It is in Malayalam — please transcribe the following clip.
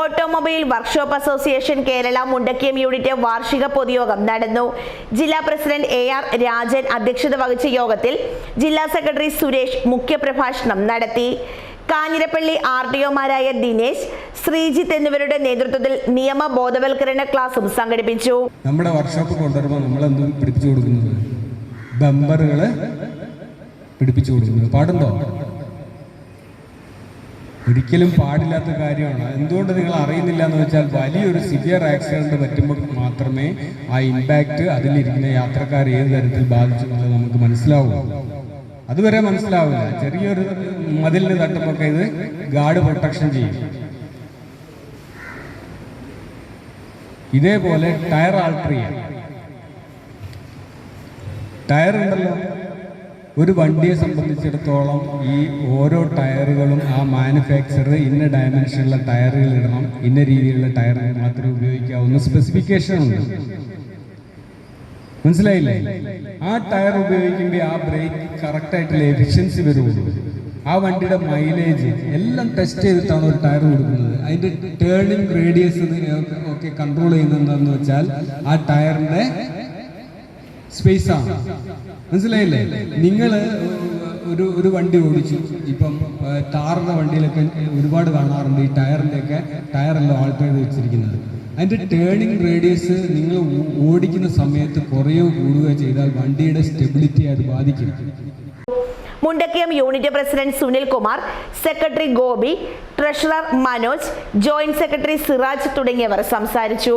Automobile workshop association Kerala Mundakkayam unit വാർഷിക പൊതുയോഗം നടന്നു. ജില്ലാ പ്രസിഡന്റ് എ ആർ രാജൻ അധ്യക്ഷത വഹിച്ച യോഗത്തിൽ ജില്ലാ സെക്രട്ടറി സുരേഷ് മുഖ്യപ്രഭാഷണം നടത്തി. കാഞ്ഞിരപ്പള്ളി ആർ ഡി ഒമാരായ ദിനേശ് ശ്രീജിത്ത് എന്നിവരുടെ നേതൃത്വത്തിൽ നിയമ ബോധവൽക്കരണ ക്ലാസും സംഘടിപ്പിച്ചു. നമ്മുടെ വർക്ക്ഷോപ്പ് കൊണ്ടുവരുമ്പോൾ നമ്മൾ എന്തും പിടിപ്പിച്ചു കൊടുക്കുന്നത്? ബമ്പറുകൾ പിടിപ്പിച്ചു കൊടുക്കുന്നത്. പാടുണ്ടോ? ഒരിക്കലും പാടില്ലാത്ത കാര്യമാണ്. എന്തുകൊണ്ട് നിങ്ങൾ അറിയുന്നില്ല എന്ന് വെച്ചാൽ വലിയൊരു സിവിയർ ആക്സിഡന്റ് പറ്റുമ്പോൾ മാത്രമേ ആ ഇമ്പാക്റ്റ് അതിലിരിക്കുന്ന യാത്രക്കാർ ഏത് തരത്തിൽ ബാധിച്ചു നമുക്ക് മനസ്സിലാവൂ. അതുവരെ മനസ്സിലാവില്ല. ചെറിയൊരു മതിലിന് തട്ടുമ്പോൾ ഇത് ഗാർഡ് പ്രൊട്ടക്ഷൻ ചെയ്യും. ഇതേപോലെ ടയർ ആൾട്ടർ ചെയ്യാം ടയർ ഉണ്ടല്ലോ. ഒരു വണ്ടിയെ സംബന്ധിച്ചിടത്തോളം ഈ ഓരോ ടയറുകളും ആ മാനുഫാക്ചറർ ഇന്ന ഡയമെൻഷനിലുള്ള ടയറുകൾ ഇടണം ഇന്ന രീതിയിലുള്ള ടയർ മാത്രമേ ഉപയോഗിക്കാവുന്ന സ്പെസിഫിക്കേഷൻ ഉണ്ട്. മനസ്സിലായില്ലേ? ആ ടയർ ഉപയോഗിക്കുമ്പോൾ ആ ബ്രേക്ക് കറക്റ്റായിട്ടുള്ള എഫിഷ്യൻസി വരുള്ളൂ ആ വണ്ടിയുടെ മൈലേജ് എല്ലാം ടെസ്റ്റ് ചെയ്തിട്ടാണ് ഒരു ടയർ കൊടുക്കുന്നത്. അതിന്റെ ടേണിംഗ് റേഡിയസ് ഒക്കെ കൺട്രോൾ ചെയ്യുന്നത് വെച്ചാൽ ആ ടയറിന്റെ സ്പേസ് ആണ് മനസ്സിലായില്ലേ? നിങ്ങൾ ഒരു ഒരു വണ്ടി ഓടിച്ചു. ഇപ്പം ടാറിന്റെ വണ്ടിയിലൊക്കെ ഒരുപാട് കാണാറുണ്ട് ഈ ടയറിന്റെ ഒക്കെ ടയറെല്ലാം ആൾട്ടേഡ് വെച്ചിരിക്കുന്നത്. അതിന്റെ ടേണിംഗ് റേഡിയസ് നിങ്ങൾ ഓടിക്കുന്ന സമയത്ത് കുറയോ കൂടുകയോ ചെയ്താൽ വണ്ടിയുടെ സ്റ്റെബിലിറ്റി അത് ബാധിക്കും. Mundakkayam unit president Sunil Kumar secretary Gopi treasurer Manoj joint secretary Siraj തുടങ്ങിയവർ സംസാരിച്ചു.